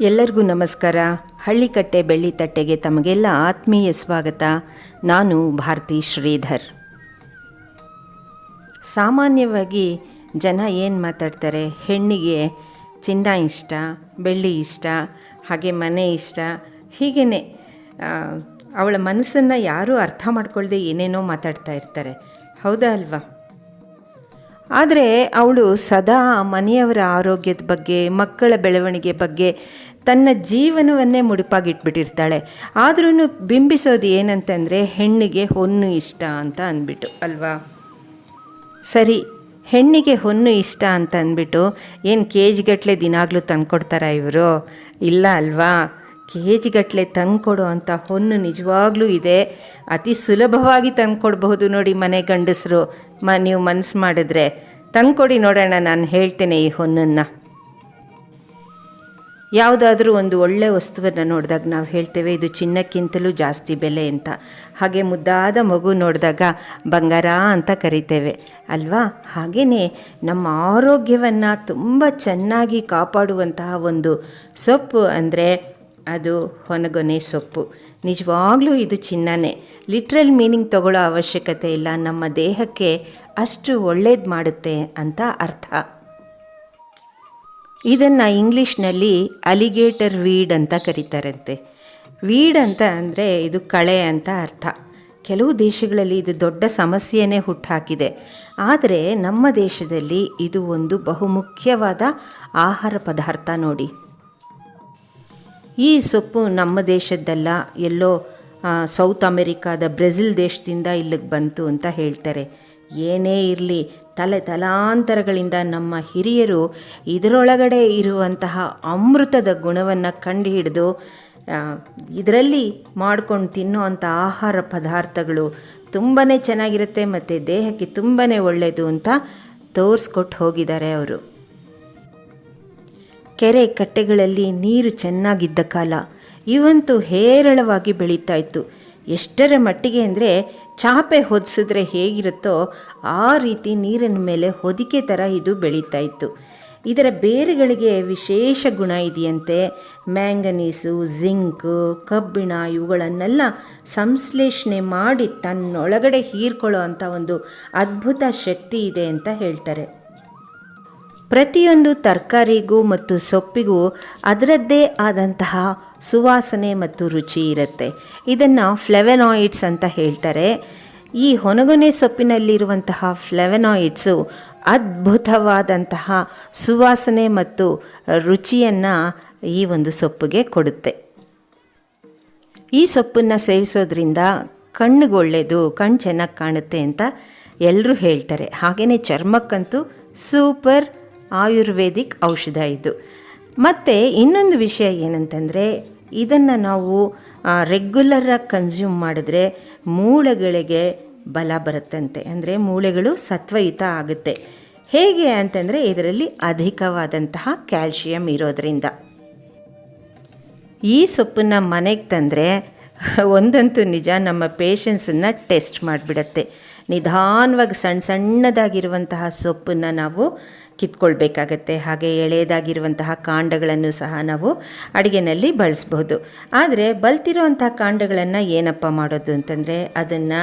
ಎಲ್ಲರಿಗೂ ನಮಸ್ಕಾರ. ಹಳ್ಳಿಕಟ್ಟೆ ಬೆಳ್ಳಿತಟ್ಟೆಗೆ ತಮಗೆಲ್ಲ ಆತ್ಮೀಯ ಸ್ವಾಗತ. ನಾನು ಭಾರತಿ ಶ್ರೀಧರ್. ಸಾಮಾನ್ಯವಾಗಿ ಜನ ಏನು ಮಾತಾಡ್ತಾರೆ? ಹೆಣ್ಣಿಗೆ ಚಿನ್ನ ಇಷ್ಟ, ಬೆಳ್ಳಿ ಇಷ್ಟ, ಹಾಗೆ ಮನೆ ಇಷ್ಟ ಹೀಗೇ ಅವಳ ಮನಸ್ಸನ್ನು ಯಾರೂ ಅರ್ಥ ಮಾಡ್ಕೊಳ್ಳದೆ ಏನೇನೋ ಮಾತಾಡ್ತಾ ಇರ್ತಾರೆ. ಹೌದಾ ಅಲ್ವಾ? ಆದರೆ ಅವಳು ಸದಾ ಮನೆಯವರ ಆರೋಗ್ಯದ ಬಗ್ಗೆ, ಮಕ್ಕಳ ಬೆಳವಣಿಗೆ ಬಗ್ಗೆ ತನ್ನ ಜೀವನವನ್ನೇ ಮುಡುಪಾಗಿಟ್ಬಿಟ್ಟಿರ್ತಾಳೆ. ಆದ್ರೂ ಬಿಂಬಿಸೋದು ಏನಂತಂದರೆ ಹೆಣ್ಣಿಗೆ ಹೊನ್ನು ಇಷ್ಟ ಅಂತ ಅಂದ್ಬಿಟ್ಟು, ಅಲ್ವಾ? ಸರಿ, ಹೆಣ್ಣಿಗೆ ಹೊನ್ನು ಇಷ್ಟ ಅಂತ ಅಂದ್ಬಿಟ್ಟು ಏನು ಕೆ ಜಿಗಟ್ಟಲೆ ದಿನಾಗಲೂ ತಂದುಕೊಡ್ತಾರ ಇವರು? ಇಲ್ಲ ಅಲ್ವಾ? ಕೆ ಜಿಗಟ್ಟಲೆ ತಂದುಕೊಡೋ ಅಂಥ ಹೊನ್ನು ನಿಜವಾಗ್ಲೂ ಇದೆ. ಅತಿ ಸುಲಭವಾಗಿ ತಂದುಕೊಡ್ಬಹುದು ನೋಡಿ ಮನೆ ಗಂಡಸರು. ಮ, ನೀವು ಮನಸ್ಸು ಮಾಡಿದ್ರೆ ತಂದುಕೊಡಿ ನೋಡೋಣ, ನಾನು ಹೇಳ್ತೇನೆ ಈ ಹೊನ್ನನ್ನು. ಯಾವುದಾದ್ರೂ ಒಂದು ಒಳ್ಳೆ ವಸ್ತುವನ್ನು ನೋಡಿದಾಗ ನಾವು ಹೇಳ್ತೇವೆ, ಇದು ಚಿನ್ನಕ್ಕಿಂತಲೂ ಜಾಸ್ತಿ ಬೆಲೆ ಅಂತ. ಹಾಗೆ ಮುದ್ದಾದ ಮಗು ನೋಡಿದಾಗ ಬಂಗಾರ ಅಂತ ಕರಿತೇವೆ. ಅಲ್ವಾ? ಹಾಗೆಯೇ ನಮ್ಮ ಆರೋಗ್ಯವನ್ನು ತುಂಬ ಚೆನ್ನಾಗಿ ಕಾಪಾಡುವಂತಹ ಒಂದು ಸೊಪ್ಪು ಅಂದರೆ ಅದು ಹೊನಗೊನೆ ಸೊಪ್ಪು. ನಿಜವಾಗ್ಲೂ ಇದು ಚಿನ್ನನೇ. ಲಿಟ್ರಲ್ ಮೀನಿಂಗ್ ತಗೊಳ್ಳೋ ಅವಶ್ಯಕತೆ ಇಲ್ಲ. ನಮ್ಮ ದೇಹಕ್ಕೆ ಅಷ್ಟು ಒಳ್ಳೇದು ಮಾಡುತ್ತೆ ಅಂತ ಅರ್ಥ. ಇದನ್ನು ಇಂಗ್ಲೀಷ್ನಲ್ಲಿ ಅಲಿಗೇಟರ್ ವೀಡ್ ಅಂತ ಕರೀತಾರಂತೆ. ವೀಡ್ ಅಂತ ಅಂದರೆ ಇದು ಕಳೆ ಅಂತ ಅರ್ಥ. ಕೆಲವು ದೇಶಗಳಲ್ಲಿ ಇದು ದೊಡ್ಡ ಸಮಸ್ಯೆಯೇ ಹುಟ್ಟಾಕಿದೆ ಆದರೆ ನಮ್ಮ ದೇಶದಲ್ಲಿ ಇದು ಒಂದು ಬಹುಮುಖ್ಯವಾದ ಆಹಾರ ಪದಾರ್ಥ ನೋಡಿ. ಈ ಸೊಪ್ಪು ನಮ್ಮ ದೇಶದ್ದಲ್ಲ, ಎಲ್ಲೋ ಸೌತ್ ಅಮೆರಿಕಾದ ಬ್ರೆಜಿಲ್ ದೇಶದಿಂದ ಇಲ್ಲಿಗೆ ಬಂತು ಅಂತ ಹೇಳ್ತಾರೆ. ಏನೇ ಇರಲಿ ತಲೆ ತಲಾಂತರಗಳಿಂದ ನಮ್ಮ ಹಿರಿಯರು ಇದರೊಳಗಡೆ ಇರುವಂತಹ ಅಮೃತದ ಗುಣವನ್ನು ಕಂಡುಹಿಡಿದು ಇದರಲ್ಲಿ ಮಾಡ್ಕೊಂಡು ತಿನ್ನುವಂಥ ಆಹಾರ ಪದಾರ್ಥಗಳು ತುಂಬಾ ಚೆನ್ನಾಗಿರುತ್ತೆ ಮತ್ತು ದೇಹಕ್ಕೆ ತುಂಬಾ ಒಳ್ಳೆಯದು ಅಂತ ತೋರಿಸ್ಕೊಟ್ಟು ಹೋಗಿದ್ದಾರೆ ಅವರು. ಕೆರೆ ಕಟ್ಟೆಗಳಲ್ಲಿ ನೀರು ಚೆನ್ನಾಗಿದ್ದ ಕಾಲ, ಇವಂತೂ ಹೇರಳವಾಗಿ ಬೆಳೀತಾ ಇತ್ತು. ಎಷ್ಟರ ಮಟ್ಟಿಗೆ ಅಂದರೆ ಚಾಪೆ ಹೊದಿಸಿದ್ರೆ ಹೇಗಿರುತ್ತೋ ಆ ರೀತಿ ನೀರಿನ ಮೇಲೆ ಹೊದಿಕೆ ಥರ ಇದು ಬೆಳೀತಾ ಇತ್ತು. ಇದರ ಬೇರುಗಳಿಗೆ ವಿಶೇಷ ಗುಣ ಇದೆಯಂತೆ. ಮ್ಯಾಂಗನೀಸು, ಜಿಂಕು, ಕಬ್ಬಿಣ ಇವುಗಳನ್ನೆಲ್ಲ ಸಂಶ್ಲೇಷಣೆ ಮಾಡಿ ತನ್ನೊಳಗಡೆ ಹೀರ್ಕೊಳ್ಳೋ ಅಂಥ ಒಂದು ಅದ್ಭುತ ಶಕ್ತಿ ಇದೆ ಅಂತ ಹೇಳ್ತಾರೆ. ಪ್ರತಿಯೊಂದು ತರಕಾರಿಗೂ ಮತ್ತು ಸೊಪ್ಪಿಗೂ ಅದರದ್ದೇ ಆದಂತಹ ಸುವಾಸನೆ ಮತ್ತು ರುಚಿ ಇರುತ್ತೆ. ಇದನ್ನು ಫ್ಲೆವೆನಾಯಿಡ್ಸ್ ಅಂತ ಹೇಳ್ತಾರೆ. ಈ ಹೊನಗೊನೆ ಸೊಪ್ಪಿನಲ್ಲಿರುವಂತಹ ಫ್ಲೆವೆನಾಯಿಡ್ಸು ಅದ್ಭುತವಾದಂತಹ ಸುವಾಸನೆ ಮತ್ತು ರುಚಿಯನ್ನು ಈ ಒಂದು ಸೊಪ್ಪಿಗೆ ಕೊಡುತ್ತೆ. ಈ ಸೊಪ್ಪನ್ನು ಸೇವಿಸೋದ್ರಿಂದ ಕಣ್ಣಿಗೆ ಒಳ್ಳೆಯದು, ಕಣ್ಣು ಚೆನ್ನಾಗಿ ಕಾಣುತ್ತೆ ಅಂತ ಎಲ್ಲರೂ ಹೇಳ್ತಾರೆ. ಹಾಗೆಯೇ ಚರ್ಮಕ್ಕಂತೂ ಸೂಪರ್ ಆಯುರ್ವೇದಿಕ್ ಔಷಧ ಇದು. ಮತ್ತು ಇನ್ನೊಂದು ವಿಷಯ ಏನಂತಂದರೆ, ಇದನ್ನು ನಾವು ರೆಗ್ಯುಲರಾಗಿ ಕನ್ಸ್ಯೂಮ್ ಮಾಡಿದ್ರೆ ಮೂಳೆಗಳಿಗೆ ಬಲ ಬರುತ್ತಂತೆ. ಅಂದರೆ ಮೂಳೆಗಳು ಸತ್ವಯುತ ಆಗುತ್ತೆ. ಹೇಗೆ ಅಂತಂದರೆ, ಇದರಲ್ಲಿ ಅಧಿಕವಾದಂತಹ ಕ್ಯಾಲ್ಶಿಯಂ ಇರೋದರಿಂದ. ಈ ಸೊಪ್ಪನ್ನು ಮನೆಗೆ ತಂದರೆ ಒಂದಂತೂ ನಿಜ, ನಮ್ಮ ಪೇಷನ್ಸನ್ನು ಟೆಸ್ಟ್ ಮಾಡಿಬಿಡತ್ತೆ. ನಿಧಾನವಾಗಿ ಸಣ್ಣ ಸಣ್ಣದಾಗಿರುವಂತಹ ಸೊಪ್ಪನ್ನು ನಾವು ಕಿತ್ಕೊಳ್ಬೇಕಾಗತ್ತೆ. ಹಾಗೆ ಎಳೆಯದಾಗಿರುವಂತಹ ಕಾಂಡಗಳನ್ನು ಸಹ ನಾವು ಅಡುಗೆನಲ್ಲಿ ಬಳಸ್ಬೋದು ಆದರೆ ಬಲ್ತಿರೋವಂಥ ಕಾಂಡಗಳನ್ನು ಏನಪ್ಪ ಮಾಡೋದು ಅಂತಂದರೆ ಅದನ್ನು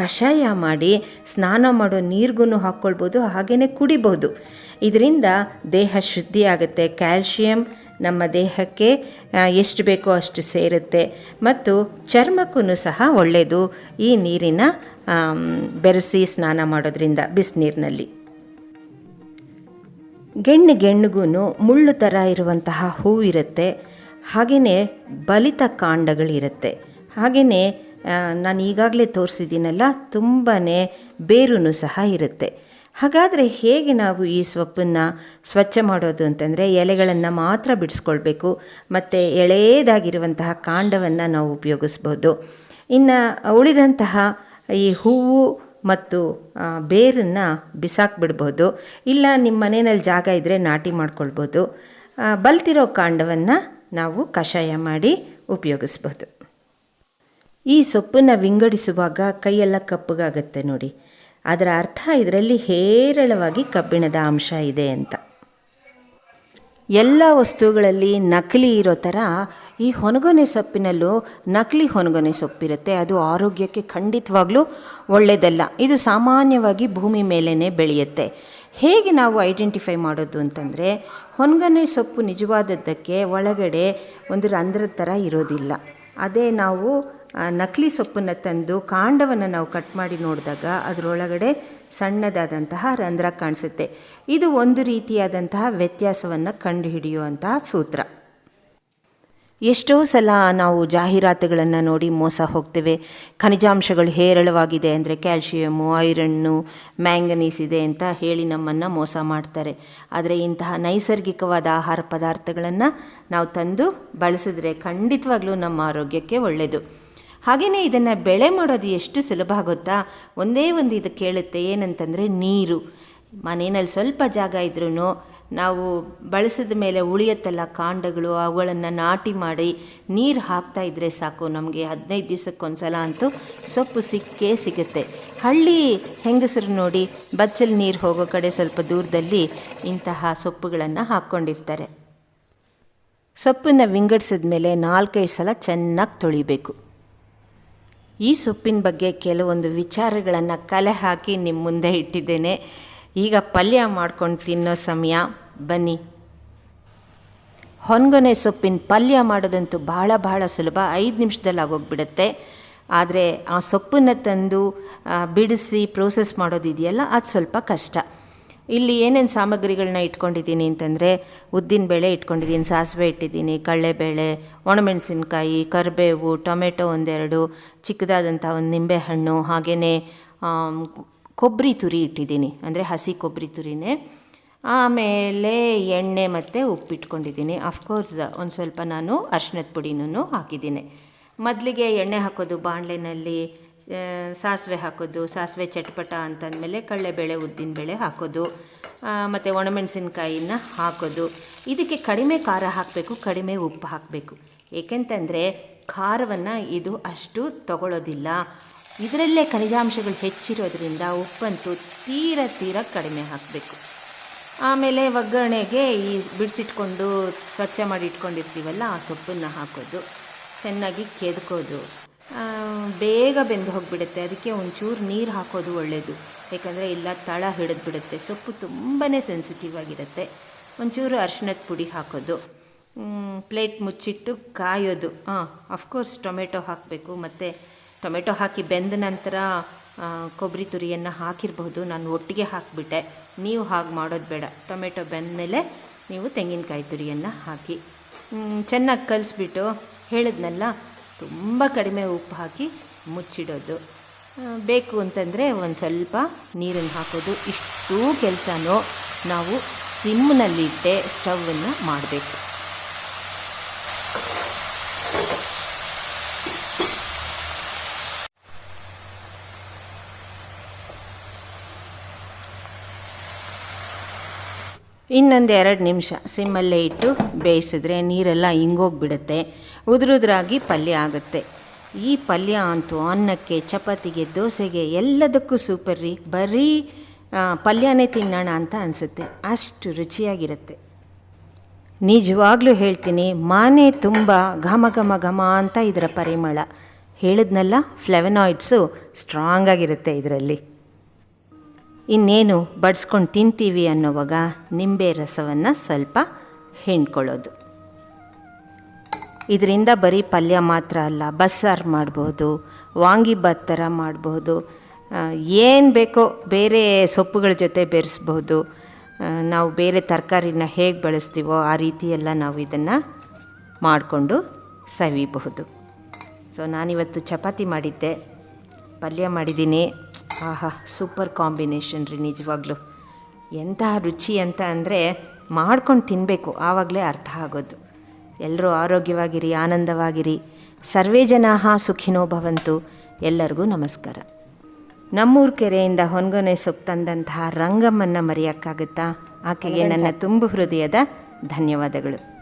ಕಷಾಯ ಮಾಡಿ ಸ್ನಾನ ಮಾಡೋ ನೀರಿಗೂ ಹಾಕ್ಕೊಳ್ಬೋದು ಹಾಗೆಯೇ ಕುಡಿಬಹುದು. ಇದರಿಂದ ದೇಹ ಶುದ್ಧಿ ಆಗುತ್ತೆ. ಕ್ಯಾಲ್ಶಿಯಂ ನಮ್ಮ ದೇಹಕ್ಕೆ ಎಷ್ಟು ಬೇಕೋ ಅಷ್ಟು ಸೇರುತ್ತೆ. ಮತ್ತು ಚರ್ಮಕ್ಕೂ ಸಹ ಒಳ್ಳೆಯದು ಈ ನೀರಿನ ಬೆರೆಸಿ ಸ್ನಾನ ಮಾಡೋದ್ರಿಂದ ಬಿಸಿನೀರಿನಲ್ಲಿ. ಗೆಣ್ಣು ಗೆಣ್ಣುಗೂ ಮುಳ್ಳು ಥರ ಇರುವಂತಹ ಹೂವಿರುತ್ತೆ. ಹಾಗೆಯೇ ಬಲಿತ ಕಾಂಡಗಳಿರುತ್ತೆ. ಹಾಗೆಯೇ ನಾನು ಈಗಾಗಲೇ ತೋರಿಸಿದ್ದೀನಲ್ಲ ತುಂಬಾ ಬೇರೂ ಸಹ ಇರುತ್ತೆ. ಹಾಗಾದರೆ ಹೇಗೆ ನಾವು ಈ ಸೊಪ್ಪನ್ನು ಸ್ವಚ್ಛ ಮಾಡೋದು ಅಂತಂದರೆ, ಎಲೆಗಳನ್ನು ಮಾತ್ರ ಬಿಡಿಸ್ಕೊಳ್ಬೇಕು, ಮತ್ತು ಎಳೆಯದಾಗಿರುವಂತಹ ಕಾಂಡವನ್ನು ನಾವು ಉಪಯೋಗಿಸ್ಬೋದು. ಇನ್ನು ಉಳಿದಂತಹ ಈ ಹೂವು ಮತ್ತು ಬೇರನ್ನು ಬಿಸಾಕ್ಬಿಡ್ಬೋದು. ಇಲ್ಲ ನಿಮ್ಮ ಮನೆಯಲ್ಲಿ ಜಾಗ ಇದ್ದರೆ ನಾಟಿ ಮಾಡ್ಕೊಳ್ಬೋದು. ಬಲ್ತಿರೋ ಕಾಂಡವನ್ನು ನಾವು ಕಷಾಯ ಮಾಡಿ ಉಪಯೋಗಿಸ್ಬೋದು. ಈ ಸೊಪ್ಪನ್ನು ವಿಂಗಡಿಸುವಾಗ ಕೈಯೆಲ್ಲ ಕಪ್ಪಗಾಗತ್ತೆ ನೋಡಿ. ಅದರ ಅರ್ಥ ಇದರಲ್ಲಿ ಹೇರಳವಾಗಿ ಕಬ್ಬಿಣದ ಅಂಶ ಇದೆ ಅಂತ. ಎಲ್ಲ ವಸ್ತುಗಳಲ್ಲಿ ನಕಲಿ ಇರೋ ಥರ ಈ ಹೊನಗೊನೆ ಸೊಪ್ಪಿನಲ್ಲೂ ನಕಲಿ ಹೊನಗೊನೆ ಸೊಪ್ಪಿರುತ್ತೆ. ಅದು ಆರೋಗ್ಯಕ್ಕೆ ಖಂಡಿತವಾಗ್ಲೂ ಒಳ್ಳೆಯದಲ್ಲ. ಇದು ಸಾಮಾನ್ಯವಾಗಿ ಭೂಮಿ ಮೇಲೇ ಬೆಳೆಯುತ್ತೆ. ಹೇಗೆ ನಾವು ಐಡೆಂಟಿಫೈ ಮಾಡೋದು ಅಂತಂದರೆ, ಹೊನಗೊನೆ ಸೊಪ್ಪು ನಿಜವಾದದ್ದಕ್ಕೆ ಒಳಗಡೆ ಒಂದು ರಂಧ್ರದ ಥರ ಇರೋದಿಲ್ಲ. ಅದೇ ನಾವು ನಕಲಿ ಸೊಪ್ಪನ್ನು ತಂದು ಕಾಂಡವನ್ನು ನಾವು ಕಟ್ ಮಾಡಿ ನೋಡಿದಾಗ ಅದರೊಳಗಡೆ ಸಣ್ಣದಾದಂತಹ ರಂಧ್ರ ಕಾಣಿಸುತ್ತೆ. ಇದು ಒಂದು ರೀತಿಯಾದಂತಹ ವ್ಯತ್ಯಾಸವನ್ನು ಕಂಡುಹಿಡಿಯುವಂತಹ ಸೂತ್ರ. ಎಷ್ಟೋ ಸಲ ನಾವು ಜಾಹೀರಾತುಗಳನ್ನು ನೋಡಿ ಮೋಸ ಹೋಗ್ತೇವೆ. ಖನಿಜಾಂಶಗಳು ಹೇರಳವಾಗಿದೆ ಅಂದರೆ ಕ್ಯಾಲ್ಶಿಯಮ್ಮು ಐರನ್ನು, ಮ್ಯಾಂಗನೀಸ್ ಇದೆ ಅಂತ ಹೇಳಿ ನಮ್ಮನ್ನು ಮೋಸ ಮಾಡ್ತಾರೆ. ಆದರೆ ಇಂತಹ ನೈಸರ್ಗಿಕವಾದ ಆಹಾರ ಪದಾರ್ಥಗಳನ್ನು ನಾವು ತಂದು ಬಳಸಿದ್ರೆ ಖಂಡಿತವಾಗ್ಲೂ ನಮ್ಮ ಆರೋಗ್ಯಕ್ಕೆ ಒಳ್ಳೆಯದು ಹಾಗೆಯೇ ಇದನ್ನು ಬೆಳೆ ಮಾಡೋದು ಎಷ್ಟು ಸುಲಭ ಆಗುತ್ತಾ ಒಂದೇ ಒಂದು ಇದು ಕೇಳುತ್ತೆ ಏನಂತಂದರೆ ನೀರು. ಮನೆಯಲ್ಲಿ ಸ್ವಲ್ಪ ಜಾಗ ಇದ್ರೂ ನಾವು ಬಳಸಿದ ಮೇಲೆ ಉಳಿಯತ್ತಲ್ಲ ಕಾಂಡಗಳು, ಅವುಗಳನ್ನು ನಾಟಿ ಮಾಡಿ ನೀರು ಹಾಕ್ತಾ ಇದ್ದರೆ ಸಾಕು. ನಮಗೆ ಹದಿನೈದು ದಿವಸಕ್ಕೊಂದ್ಸಲ ಅಂತೂ ಸೊಪ್ಪು ಸಿಕ್ಕೇ ಸಿಗುತ್ತೆ. ಹಳ್ಳಿ ಹೆಂಗಸರು ನೋಡಿ ಬಚ್ಚಲ್ ನೀರು ಹೋಗೋ ಕಡೆ ಸ್ವಲ್ಪ ದೂರದಲ್ಲಿ ಇಂತಹ ಸೊಪ್ಪುಗಳನ್ನು ಹಾಕ್ಕೊಂಡಿರ್ತಾರೆ ಸೊಪ್ಪನ್ನು ವಿಂಗಡಿಸಿದ ಮೇಲೆ ನಾಲ್ಕೈದು ಸಲ ಚೆನ್ನಾಗಿ ತೊಳಿಬೇಕು. ಈ ಸೊಪ್ಪಿನ ಬಗ್ಗೆ ಕೆಲವೊಂದು ವಿಚಾರಗಳನ್ನು ಕಲೆ ಹಾಕಿ ನಿಮ್ಮ ಮುಂದೆ ಇಟ್ಟಿದ್ದೇನೆ. ಈಗ ಪಲ್ಯ ಮಾಡ್ಕೊಂಡು ತಿನ್ನೋ ಸಮಯ. ಬನ್ನಿ. ಹೊನ್ಗೊನೆ ಸೊಪ್ಪಿನ ಪಲ್ಯ ಮಾಡೋದಂತೂ ಬಹಳ ಬಹಳ ಸುಲಭ. ಐದು ನಿಮಿಷದಲ್ಲಿ ಆಗೋಗ್ಬಿಡುತ್ತೆ. ಆದರೆ ಆ ಸೊಪ್ಪನ್ನು ತಂದು ಬಿಡಿಸಿ ಪ್ರೋಸೆಸ್ ಮಾಡೋದಿದೆಯಲ್ಲ, ಅದು ಸ್ವಲ್ಪ ಕಷ್ಟ. ಇಲ್ಲಿ ಏನೇನು ಸಾಮಗ್ರಿಗಳನ್ನ ಇಟ್ಕೊಂಡಿದ್ದೀನಿ ಅಂತಂದರೆ ಉದ್ದಿನಬೇಳೆ ಇಟ್ಕೊಂಡಿದ್ದೀನಿ, ಸಾಸಿವೆ ಇಟ್ಟಿದ್ದೀನಿ ಕಡಲೆಬೇಳೆ ಒಣಮೆಣಸಿನ್ಕಾಯಿ, ಕರಿಬೇವು, ಟೊಮೆಟೊ ಒಂದೆರಡು ಚಿಕ್ಕದಾದಂಥ ಒಂದು ನಿಂಬೆಹಣ್ಣು ಹಾಗೆಯೇ ಕೊಬ್ಬರಿ ತುರಿ ಇಟ್ಟಿದ್ದೀನಿ, ಅಂದರೆ ಹಸಿ ಕೊಬ್ಬರಿ ತುರಿನೇ. ಆಮೇಲೆ ಎಣ್ಣೆ ಮತ್ತು ಉಪ್ಪಿಟ್ಕೊಂಡಿದ್ದೀನಿ ಅಫ್ಕೋರ್ಸ್ ಒಂದು ಸ್ವಲ್ಪ ನಾನು ಅರ್ಶಿನದ ಪುಡಿನೂ ಹಾಕಿದ್ದೀನಿ. ಮೊದಲಿಗೆ ಎಣ್ಣೆ ಹಾಕೋದು ಬಾಣಲೆನಲ್ಲಿ ಸಾಸಿವೆ ಹಾಕೋದು, ಸಾಸಿವೆ ಚಟ್ಪಟ ಅಂತಂದಮೇಲೆ ಉದ್ದಿನ ಬೇಳೆ ಹಾಕೋದು ಮತ್ತು ಒಣಮೆಣಸಿನ್ಕಾಯಿನ ಹಾಕೋದು. ಇದಕ್ಕೆ ಕಡಿಮೆ ಖಾರ ಹಾಕಬೇಕು, ಕಡಿಮೆ ಉಪ್ಪು ಹಾಕಬೇಕು. ಏಕೆಂತಂದರೆ ಖಾರವನ್ನು ಇದು ಅಷ್ಟು ತಗೊಳ್ಳೋದಿಲ್ಲ ಇದರಲ್ಲೇ ಖನಿಜಾಂಶಗಳು ಹೆಚ್ಚಿರೋದ್ರಿಂದ ಉಪ್ಪಂತೂ ತೀರ ತೀರ ಕಡಿಮೆ ಹಾಕಬೇಕು. ಆಮೇಲೆ ಒಗ್ಗರಣೆಗೆ ಈ ಬಿಡಿಸಿಟ್ಕೊಂಡು ಸ್ವಚ್ಛ ಮಾಡಿ ಇಟ್ಕೊಂಡಿರ್ತೀವಲ್ಲ, ಆ ಸೊಪ್ಪನ್ನು ಹಾಕೋದು, ಚೆನ್ನಾಗಿ ಕೆದ್ಕೋದು. ಬೇಗ ಬೆಂದು ಹೋಗಿಬಿಡುತ್ತೆ, ಅದಕ್ಕೆ ಒಂಚೂರು ನೀರು ಹಾಕೋದು ಒಳ್ಳೆಯದು ಯಾಕಂದರೆ ಇಲ್ಲ, ತಳ ಹಿಡಿದ್ಬಿಡುತ್ತೆ, ಸೊಪ್ಪು ತುಂಬಾ ಸೆನ್ಸಿಟಿವ್ ಆಗಿರುತ್ತೆ. ಒಂಚೂರು ಅರ್ಶಿನದ ಪುಡಿ ಹಾಕೋದು. ಪ್ಲೇಟ್ ಮುಚ್ಚಿಟ್ಟು ಕಾಯೋದು. ಹಾಂ ಅಫ್ಕೋರ್ಸ್ ಟೊಮೆಟೊ ಹಾಕಬೇಕು, ಮತ್ತು ಟೊಮೆಟೊ ಹಾಕಿ ಬೆಂದ ನಂತರ ಕೊಬ್ಬರಿ ತುರಿಯನ್ನು ಹಾಕಿರಬಹುದು. ನಾನು ಒಟ್ಟಿಗೆ ಹಾಕಿಬಿಟ್ಟೆ. ನೀವು ಹಾಗೆ ಮಾಡೋದು ಬೇಡ. ಟೊಮೆಟೊ ಬೆಂದಮೇಲೆ ನೀವು ತೆಂಗಿನಕಾಯಿ ತುರಿಯನ್ನು ಹಾಕಿ. ಚೆನ್ನಾಗಿ ಕಲಿಸ್ಬಿಟ್ಟು ಹೇಳಿದ್ನಲ್ಲ, ತುಂಬ ಕಡಿಮೆ ಉಪ್ಪು ಹಾಕಿ ಮುಚ್ಚಿಡೋದು. ಬೇಕು ಅಂತಂದರೆ ಒಂದು ಸ್ವಲ್ಪ ನೀರನ್ನು ಹಾಕೋದು. ಇಷ್ಟೂ ಕೆಲಸನೂ ನಾವು ಸಿಮ್ನಲ್ಲಿಟ್ಟೆ ಸ್ಟವನ್ನು ಮಾಡಬೇಕು. ಇನ್ನೊಂದು ಎರಡು ನಿಮಿಷ ಸಿಮ್ಮಲ್ಲೇ ಇಟ್ಟು ಬೇಯಿಸಿದ್ರೆ ನೀರೆಲ್ಲ ಹಿಂಗೋಗ್ಬಿಡುತ್ತೆ ಉದುರುದ್ರಾಗಿ ಪಲ್ಯ ಆಗುತ್ತೆ. ಈ ಪಲ್ಯ ಅಂತೂ ಅನ್ನಕ್ಕೆ, ಚಪಾತಿಗೆ, ದೋಸೆಗೆ ಎಲ್ಲದಕ್ಕೂ ಸೂಪರ್ ರೀ. ಬರೀ ಪಲ್ಯನೇ ತಿನ್ನೋಣ ಅಂತ ಅನಿಸುತ್ತೆ. ಅಷ್ಟು ರುಚಿಯಾಗಿರುತ್ತೆ. ನಿಜವಾಗ್ಲೂ ಹೇಳ್ತೀನಿ, ಮಾನೆ ತುಂಬ ಘಮ ಘಮ ಘಮ ಅಂತ ಇದರ ಪರಿಮಳ. ಹೇಳಿದ್ನಲ್ಲ ಫ್ಲೆವನಾಯ್ಡ್ಸು ಸ್ಟ್ರಾಂಗ್ ಆಗಿರುತ್ತೆ ಇದರಲ್ಲಿ. ಇನ್ನೇನು ಬಡಿಸ್ಕೊಂಡು ತಿಂತೀವಿ ಅನ್ನೋವಾಗ ನಿಂಬೆ ರಸವನ್ನು ಸ್ವಲ್ಪ ಹಿಂಡ್ಕೊಳ್ಳೋದು. ಇದರಿಂದ ಬರೀ ಪಲ್ಯ ಮಾತ್ರ ಅಲ್ಲ, ಬಸ್ಸಾರು ಮಾಡ್ಬೋದು ವಾಂಗಿಬಾತ್ ಥರ ಮಾಡ್ಬೋದು ಏನು ಬೇಕೋ ಬೇರೆ ಸೊಪ್ಪುಗಳ ಜೊತೆ ಬೆರೆಸ್ಬೋದು ನಾವು ಬೇರೆ ತರಕಾರಿನ ಹೇಗೆ ಬಳಸ್ತೀವೋ ಆ ರೀತಿಯೆಲ್ಲ ನಾವು ಇದನ್ನು ಮಾಡಿಕೊಂಡು ಸವಿಬಹುದು. ಸೊ ನಾನಿವತ್ತು ಚಪಾತಿ ಮಾಡಿದ್ದೆ. ಪಲ್ಯ ಮಾಡಿದ್ದೀನಿ. ಆಹಾ ಸೂಪರ್ ಕಾಂಬಿನೇಷನ್ ರೀ ನಿಜವಾಗ್ಲೂ. ಎಂತಹ ರುಚಿ ಅಂತ ಅಂದರೆ ಮಾಡ್ಕೊಂಡು ತಿನ್ನಬೇಕು ಆವಾಗಲೇ ಅರ್ಥ ಆಗೋದು. ಎಲ್ಲರೂ ಆರೋಗ್ಯವಾಗಿರಿ ಆನಂದವಾಗಿರಿ. ಸರ್ವೇ ಜನಾಹ ಸುಖಿನೋ ಭವಂತು. ಎಲ್ಲರಿಗೂ ನಮಸ್ಕಾರ. ನಮ್ಮೂರು ಕೆರೆಯಿಂದ ಹೊನ್ಗೊನೆ ಸೊಪ್ಪು ತಂದಂತಹ ರಂಗಮ್ಮನ್ನು ಮರೆಯೋಕ್ಕಾಗುತ್ತಾ? ಆಕೆಗೆ ನನ್ನ ತುಂಬು ಹೃದಯದ ಧನ್ಯವಾದಗಳು.